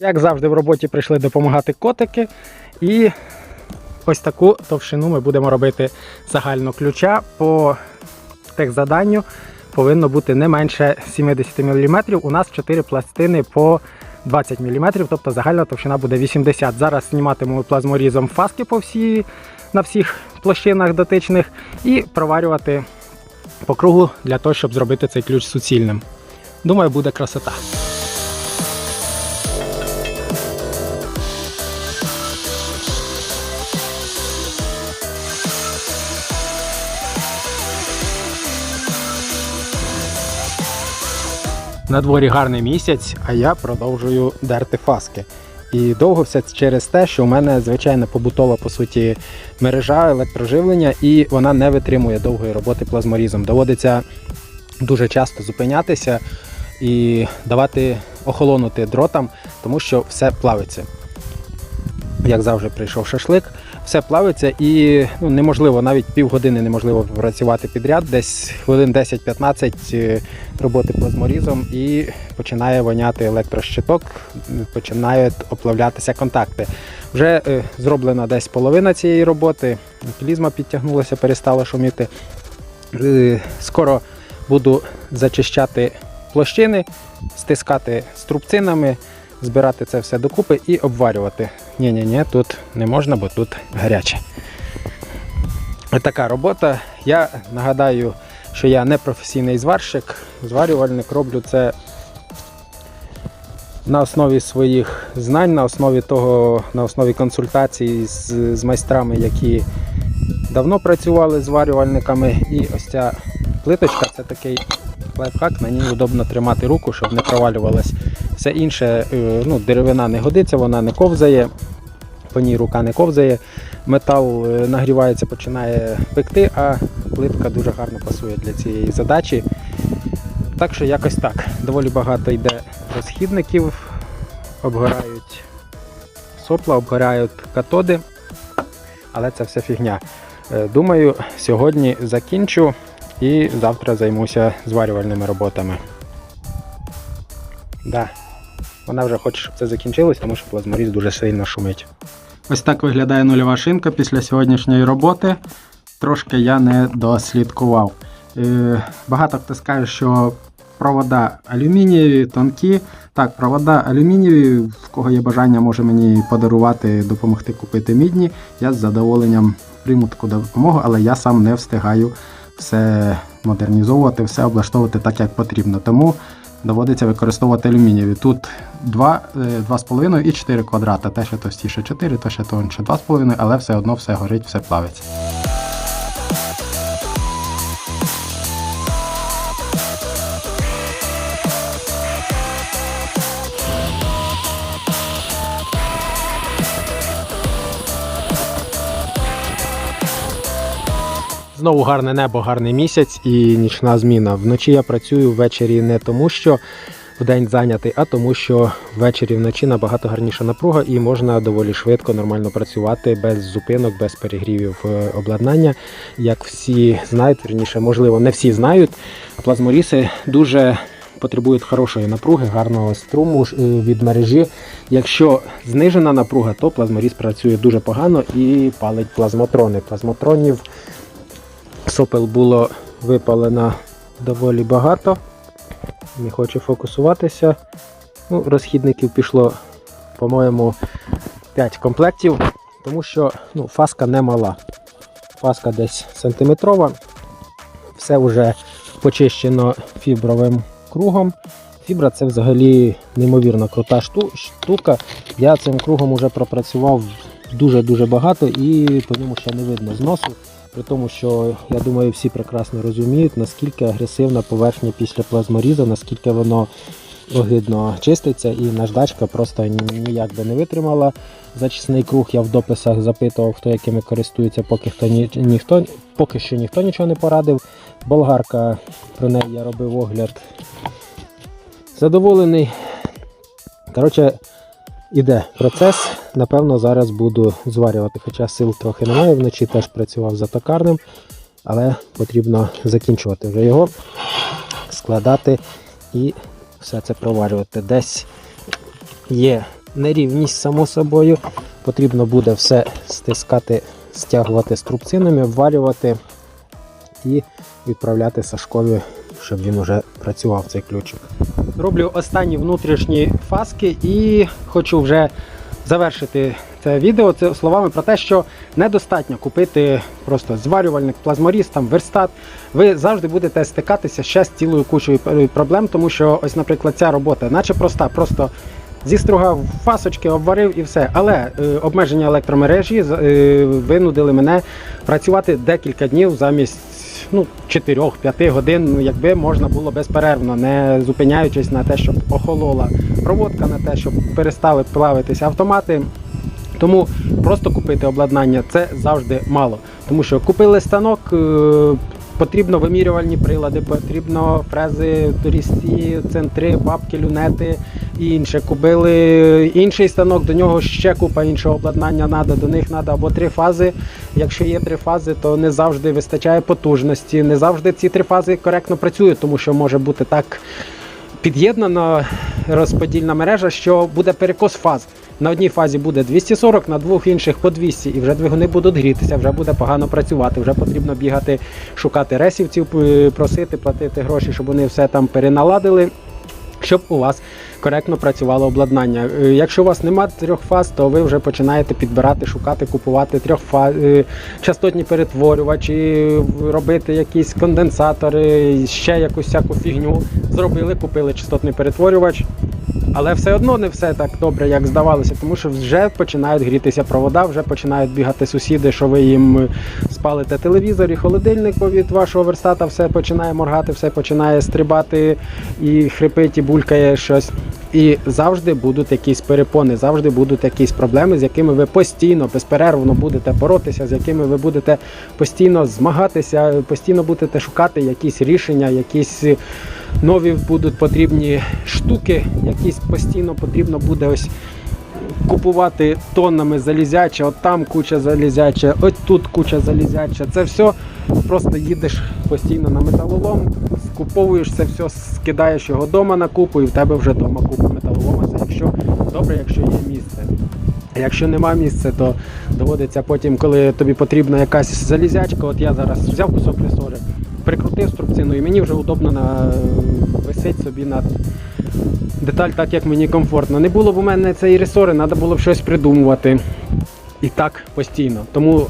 Як завжди, в роботі прийшли допомагати котики. І ось таку товщину ми будемо робити загально ключа. По техзаданню повинно бути не менше 70 мм. У нас 4 пластини по 20 мм, тобто загальна товщина буде 80 Зараз зніматиму плазморізом фаски по всій, на всіх площинах дотичних і проварювати по кругу для того, щоб зробити цей ключ суцільним. Думаю, буде красота. На дворі гарний місяць, а я продовжую дерти фаски. І довго все через те, що у мене звичайна побутова по суті мережа електроживлення, і вона не витримує довгої роботи плазморізом. Доводиться дуже часто зупинятися і давати охолонути дротам, тому що все плавиться. Як завжди прийшов шашлик, все плавиться і ну, неможливо, навіть півгодини неможливо працювати підряд, десь хвилин 10-15 е, роботи плазморізом і починає воняти електрощиток, починають оплавлятися контакти. Вже е, зроблена десь половина цієї роботи, клізма підтягнулася, перестала шуміти. Е, Скоро буду зачищати площини, стискати струбцинами, збирати це все докупи і обварювати. Ні-ні-ні, тут не можна, бо тут гаряче. Така робота. Я нагадаю, що я не професійний зварщик. Зварювальник роблю це на основі своїх знань, на основі того, на основі консультацій з, з майстрами, які давно працювали зварювальниками. І ось ця плиточка це такий лайфхак, на ній удобно тримати руку, щоб не провалювалась. Все інше, е, ну, деревина не годиться, вона не ковзає, по ній рука не ковзає. Метал е, нагрівається, починає пекти, а плитка дуже гарно пасує для цієї задачі. Так що якось так. Доволі багато йде розхідників, обгорають сопла, обгорають катоди, але це все фігня. Е, Думаю, сьогодні закінчу і завтра займуся зварювальними роботами. Да. Вона вже хоче, щоб це закінчилось, тому що плазморіз дуже сильно шумить. Ось так виглядає нульова шинка після сьогоднішньої роботи. Трошки я не дослідкував. Е, багато хто скаже, що провода алюмінієві, тонкі. Так, провода алюмінієві, в кого є бажання, може мені подарувати, допомогти купити мідні. Я з задоволенням прийму таку допомогу, але я сам не встигаю все модернізовувати, все облаштовувати так, як потрібно. Тому доводиться використовувати алюмінієві. Тут 2, е, 2,5 і 4 квадрата. Те, що товстіше 4, то ще тонше 2,5, але все одно все горить, все плавиться. Знову гарне небо, гарний місяць і нічна зміна. Вночі я працюю ввечері не тому, що вдень зайнятий, а тому, що ввечері вночі набагато гарніша напруга і можна доволі швидко нормально працювати без зупинок, без перегрівів е, обладнання. Як всі знають, верніше, можливо, не всі знають, плазморіси дуже потребують хорошої напруги, гарного струму е, від мережі. Якщо знижена напруга, то плазморіз працює дуже погано і палить плазмотрони. Плазмотронів Сопел було випалено доволі багато. Не хочу фокусуватися. Ну, розхідників пішло, по-моєму, 5 комплектів, тому що ну, фаска не мала. Фаска десь сантиметрова. Все вже почищено фібровим кругом. Фібра це взагалі неймовірно крута шту- штука. Я цим кругом вже пропрацював дуже-дуже багато і по ньому ще не видно зносу. При тому, що я думаю, всі прекрасно розуміють, наскільки агресивна поверхня після плазморізу, наскільки воно огидно чиститься, і наждачка просто ніяк би не витримала. Зачисний круг я в дописах запитував, хто якими користується, поки хто ні, ніхто, поки що ніхто нічого не порадив. Болгарка, про неї я робив огляд. Задоволений. Коротше, іде процес. Напевно, зараз буду зварювати, хоча сил трохи немає. Вночі теж працював за токарним, але потрібно закінчувати вже його, складати і все це проварювати. Десь є нерівність, само собою. Потрібно буде все стискати, стягувати струбцинами, обвалювати і відправляти Сашкові, щоб він вже працював цей ключик. Роблю останні внутрішні фаски і хочу вже завершити це відео це словами про те, що недостатньо купити просто зварювальник, плазморіз, там верстат. Ви завжди будете стикатися ще з цілою кучою проблем, тому що ось, наприклад, ця робота, наче проста, просто зістругав фасочки, обварив і все. Але е, обмеження електромережі е, винудили мене працювати декілька днів замість. Ну, 4-5 годин, ну, якби можна було безперервно, не зупиняючись на те, щоб охолола проводка, на те, щоб перестали плавитися автомати. Тому просто купити обладнання це завжди мало. Тому що купили станок, е, потрібно вимірювальні прилади, потрібно фрези, різці, центри, бабки, люнети і інше. Купили інший станок, до нього ще купа іншого обладнання треба, до них треба або три фази. Якщо є три фази, то не завжди вистачає потужності, не завжди ці три фази коректно працюють, тому що може бути так під'єднана розподільна мережа, що буде перекос фаз. На одній фазі буде 240, на двох інших по 200, і вже двигуни будуть грітися, вже буде погано працювати. Вже потрібно бігати, шукати ресівців, е, просити, платити гроші, щоб вони все там переналадили. Щоб у вас коректно працювало обладнання. Е, Якщо у вас немає трьох фаз, то ви вже починаєте підбирати, шукати, купувати трьохфаз, частотні перетворювачі, робити якісь конденсатори, ще якусь всяку фігню. Зробили, купили частотний перетворювач. Але все одно не все так добре, як здавалося, тому що вже починають грітися провода, вже починають бігати сусіди, що ви їм е, спалите телевізор і холодильник, від вашого верстата все починає моргати, все починає стрибати і хрипить, і булькає щось. І завжди будуть якісь перепони, завжди будуть якісь проблеми, з якими ви постійно, безперервно будете боротися, з якими ви будете постійно змагатися, постійно будете шукати якісь рішення, якісь нові будуть потрібні штуки, якісь постійно потрібно буде ось купувати тоннами залізяче, от там куча залізяча, ось тут куча залізяча. Це все просто їдеш постійно на металолом, скуповуєш це все, скидаєш його вдома на купу і в тебе вже вдома купа металолома. Це якщо добре, якщо є місце. Якщо нема місця, то доводиться потім, коли тобі потрібна якась залізячка, от я зараз взяв кусок ресори, прикрутив струбцину і мені вже удобно на... висить собі над деталь так, як мені комфортно. Не було б у мене цієї ресори, треба було б щось придумувати. І так постійно. Тому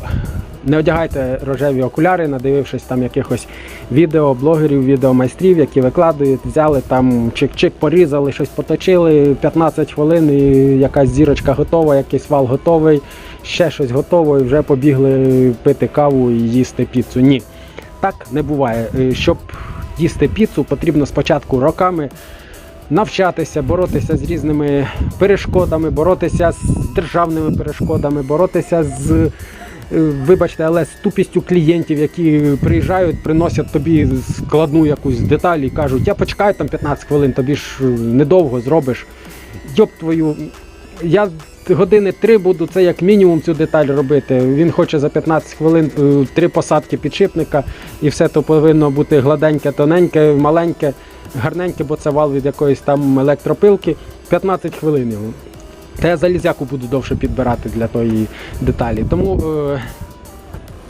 не одягайте рожеві окуляри, надивившись там якихось відео, блогерів, відеомайстрів, які викладають, взяли там чик-чик, порізали, щось поточили, 15 хвилин і якась зірочка готова, якийсь вал готовий, ще щось готово, і вже побігли пити каву і їсти піцу. Ні. Так не буває. Е, Щоб їсти піцу, потрібно спочатку роками навчатися, боротися з різними перешкодами, боротися з державними перешкодами, боротися з, е, вибачте, але з тупістю клієнтів, які приїжджають, приносять тобі складну якусь деталь і кажуть, я почекаю там 15 хвилин, тобі ж е, недовго зробиш. Йоп твою, я години три буду це як мінімум цю деталь робити. Він хоче за 15 хвилин е, три посадки підшипника, і все то повинно бути гладеньке, тоненьке, маленьке, гарненьке, бо це вал від якоїсь там електропилки. 15 хвилин його. Та я залізяку буду довше підбирати для тої деталі. Тому е,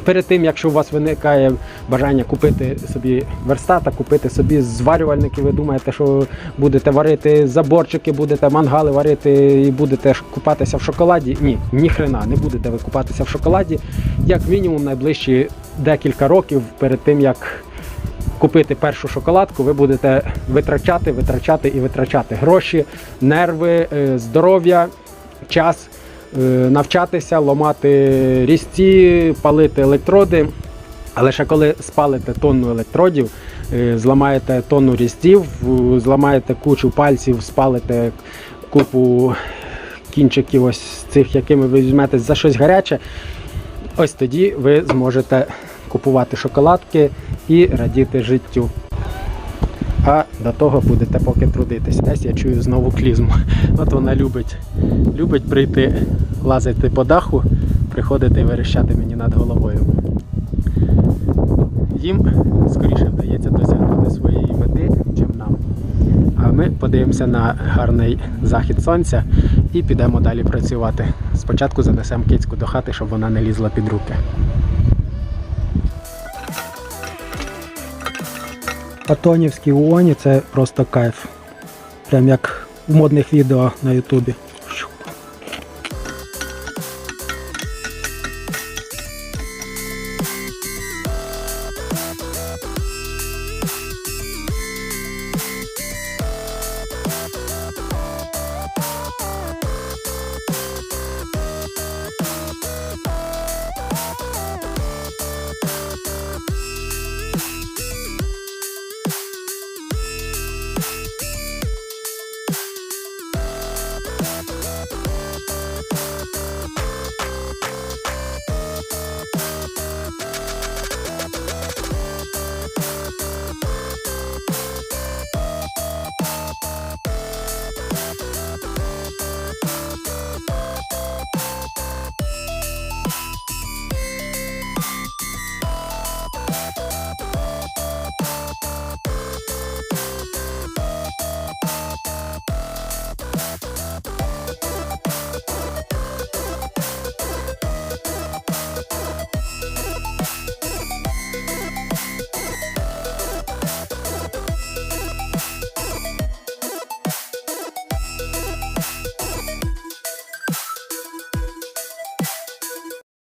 перед тим, якщо у вас виникає бажання купити собі верстата, купити собі зварювальники, ви думаєте, що будете варити заборчики, будете мангали варити і будете купатися в шоколаді. Ні, ніхрена не будете ви купатися в шоколаді. Як мінімум найближчі декілька років перед тим, як купити першу шоколадку, ви будете витрачати, витрачати і витрачати гроші, нерви, е, здоров'я, час, навчатися, ламати різці, палити електроди. Але ще коли спалите тонну електродів, е, зламаєте тонну різців, зламаєте кучу пальців, спалите купу кінчиків ось цих, якими ви візьметесь за щось гаряче, ось тоді ви зможете купувати шоколадки і радіти життю. А до того будете поки трудитись. Десь я чую знову клізму. От вона любить. Любить прийти, лазити по даху, приходити і верещати мені над головою. Їм скоріше вдається досягнути своєї мети, чим нам. А ми подивимося на гарний захід сонця і підемо далі працювати. Спочатку занесемо кицьку до хати, щоб вона не лізла під руки. Патонівські уоні це просто кайф. Прям як в модних відео на Ютубі.